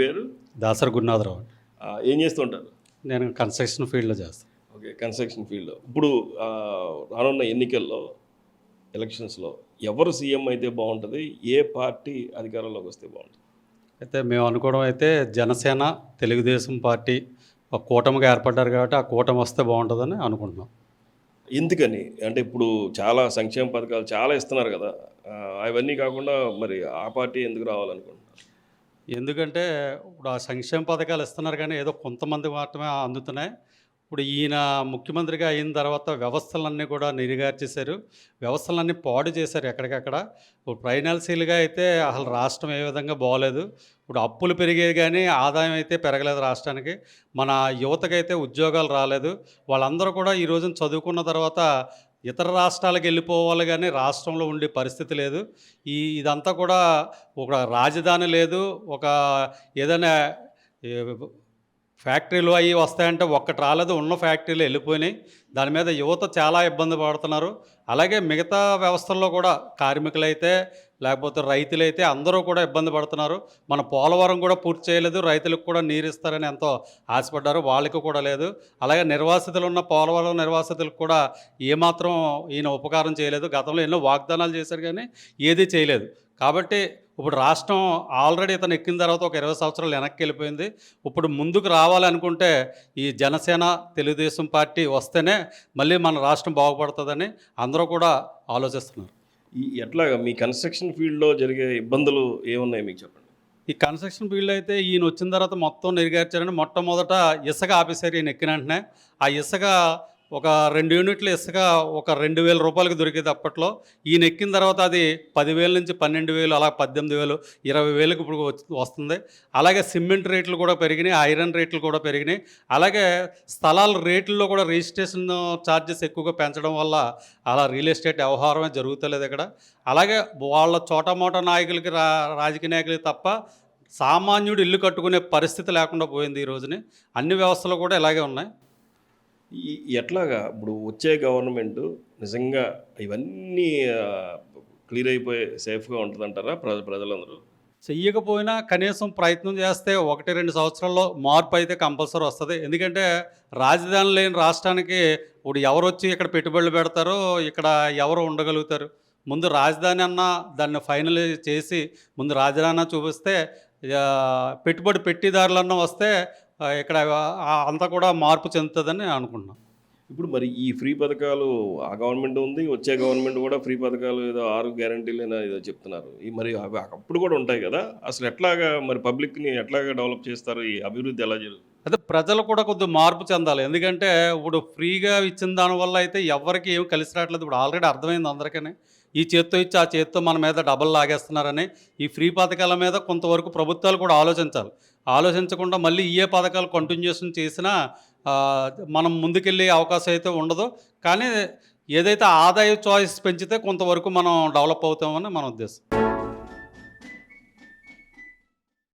పేరు? దాసరి గురునాథరావు ఏం చేస్తుంటారు నేను కన్స్ట్రక్షన్ ఫీల్డ్లో చేస్తాను. ఓకే కన్స్ట్రక్షన్ ఫీల్డ్లో. ఇప్పుడు రానున్న ఎన్నికల్లో ఎలక్షన్స్లో ఎవరు సీఎం అయితే బాగుంటుంది ఏ పార్టీ అధికారంలోకి వస్తే బాగుంటుంది? అయితే మేము అనుకోవడం అయితే జనసేన తెలుగుదేశం పార్టీ ఒక కూటమిగా ఏర్పడ్డారు కాబట్టి ఆ కూటమి వస్తే బాగుంటుందని అనుకుంటున్నాం. ఎందుకని? అంటే ఇప్పుడు చాలా సంక్షేమ పథకాలు చాలా ఇస్తున్నారు కదా. అవన్నీ కాకుండా మరి ఆ పార్టీ ఎందుకు రావాలనుకుంటున్నారు? ఎందుకంటే ఇప్పుడు ఆ సంక్షేమ పథకాలు ఇస్తున్నారు కానీ ఏదో కొంతమంది మాత్రమే అందుతున్నాయి. ఇప్పుడు ఈయన ముఖ్యమంత్రిగా అయిన తర్వాత వ్యవస్థలన్నీ కూడా నిరిగార్చేశారు. వ్యవస్థలన్నీ పాడు చేశారు ఎక్కడికక్కడ. ఇప్పుడు ఫైనాన్షియల్గా అయితే అసలు రాష్ట్రం ఏ విధంగా బాగోలేదు. ఇప్పుడు అప్పులు పెరిగే కానీ ఆదాయం అయితే పెరగలేదు రాష్ట్రానికి. మన యువతకైతే ఉద్యోగాలు రాలేదు. వాళ్ళందరూ కూడా ఈ రోజున చదువుకున్న తర్వాత ఇతర రాష్ట్రాలకు వెళ్ళిపోవాలి కానీ రాష్ట్రంలో ఉండే పరిస్థితి లేదు. ఈ ఇదంతా కూడా ఒక రాజధాని లేదు. ఒక ఏదైనా ఫ్యాక్టరీలు అవి వస్తాయంటే ఒక్కటి రాలేదు ఉన్న ఫ్యాక్టరీలు వెళ్ళిపోయినాయి. దాని మీద యువత చాలా ఇబ్బంది పడుతున్నారు. అలాగే మిగతా వ్యవస్థల్లో కూడా కార్మికులైతే లేకపోతే రైతులైతే అందరూ కూడా ఇబ్బంది పడుతున్నారు. మన పోలవరం కూడా పూర్తి చేయలేదు. రైతులకు కూడా నీరు ఇస్తారని ఎంతో ఆశపడ్డారు. వాళ్ళకి కూడా లేదు. అలాగే నిర్వాసితులు ఉన్న పోలవరం నిర్వాసితులకు కూడా ఏమాత్రం ఈయన ఉపకారం చేయలేదు. గతంలో ఎన్నో వాగ్దానాలు చేశారు కానీ ఏదీ చేయలేదు. కాబట్టి ఇప్పుడు రాష్ట్రం ఆల్రెడీ ఇతను ఎక్కిన తర్వాత ఒక ఇరవై సంవత్సరాలు వెనక్కి వెళ్ళిపోయింది. ఇప్పుడు ముందుకు రావాలనుకుంటే ఈ జనసేన తెలుగుదేశం పార్టీ వస్తేనే మళ్ళీ మన రాష్ట్రం బాగుపడుతుందని అందరూ కూడా ఆలోచిస్తున్నారు. ఈ ఎట్లాగా మీ కన్స్ట్రక్షన్ ఫీల్డ్లో జరిగే ఇబ్బందులు ఏమున్నాయి మీకు చెప్పండి? ఈ కన్స్ట్రక్షన్ ఫీల్డ్ అయితే ఈయన వచ్చిన తర్వాత మొత్తం నిరిగార్చారని మొట్టమొదట ఇసుక ఆపేశారు ఈయన ఎక్కిన వెంటనే. ఆ ఇసుక ఒక రెండు యూనిట్ల ఇసుక ఒక రెండు వేల రూపాయలకి దొరికేది అప్పట్లో. ఈయన ఎక్కిన తర్వాత అది పదివేల నుంచి పన్నెండు వేలు అలా పద్దెనిమిది వేలు ఇరవై వేలకు ఇప్పుడు వస్తుంది. అలాగే సిమెంట్ రేట్లు కూడా పెరిగినాయి ఐరన్ రేట్లు కూడా పెరిగినాయి. అలాగే స్థలాల రేట్లలో కూడా రిజిస్ట్రేషన్ ఛార్జెస్ ఎక్కువగా పెంచడం వల్ల అలా రియల్ ఎస్టేట్ వ్యవహారమే జరుగుతలేదు ఇక్కడ. అలాగే వాళ్ళ చోటమోట నాయకులకి రా రాజకీయ నాయకులకి తప్ప సామాన్యుడు ఇల్లు కట్టుకునే పరిస్థితి లేకుండా పోయింది ఈ రోజుని. అన్ని వ్యవస్థలు కూడా ఇలాగే ఉన్నాయి. ఎట్లాగా ఇప్పుడు వచ్చే గవర్నమెంట్ నిజంగా ఇవన్నీ క్లియర్ అయిపోయి సేఫ్గా ఉంటుందంటారా ప్రజ ప్రజలందరూ? చెయ్యకపోయినా కనీసం ప్రయత్నం చేస్తే ఒకటి రెండు సంవత్సరాల్లో మార్పు అయితే కంపల్సరీ వస్తుంది. ఎందుకంటే రాజధాని లేని రాష్ట్రానికి ఇప్పుడు ఎవరు వచ్చి ఇక్కడ పెట్టుబడులు పెడతారో ఇక్కడ ఎవరు ఉండగలుగుతారు? ముందు రాజధాని అన్న దాన్ని ఫైనల్ చేసి ముందు రాజధాని చూపిస్తే పెట్టుబడి పెట్టిదారులన్నా వస్తే ఇక్కడ అంతా కూడా మార్పు చెందుతుందని అనుకుంటున్నాను ఇప్పుడు మరి ఈ ఫ్రీ పథకాలు ఆ గవర్నమెంట్ ఉంది వచ్చే గవర్నమెంట్ కూడా ఫ్రీ పథకాలు ఏదో ఆరు గ్యారంటీలు ఏదో చెప్తున్నారు. ఈ మరి అవి అప్పుడు కూడా ఉంటాయి కదా అసలు ఎట్లాగా మరి పబ్లిక్ని ఎట్లాగా డెవలప్ చేస్తారు ఈ అభివృద్ధి ఎలా జరుగుతుంది అదే ప్రజలు కూడా కొద్దిగా మార్పు చెందాలి. ఎందుకంటే ఇప్పుడు ఫ్రీగా ఇచ్చిన దానివల్ల అయితే ఎవరికి ఏమి కలిసి రావట్లేదు. ఇప్పుడు ఆల్రెడీ అర్థమైంది అందరికీ ఈ చేత్తో ఇచ్చి ఆ చేత్తో మన మీద డబల్ లాగేస్తున్నారని ఈ ఫ్రీ పథకాల మీద కొంతవరకు ప్రభుత్వాలు కూడా ఆలోచించాలి. ఆలోచించకుండా మళ్ళీ ఏ పథకాలు కంటిన్యూషన్ చేసినా మనం ముందుకెళ్ళే అవకాశం అయితే ఉండదు. కానీ ఏదైతే ఆదాయ చాయిస్ పెంచితే కొంతవరకు మనం డెవలప్ అవుతామని మన ఉద్దేశం.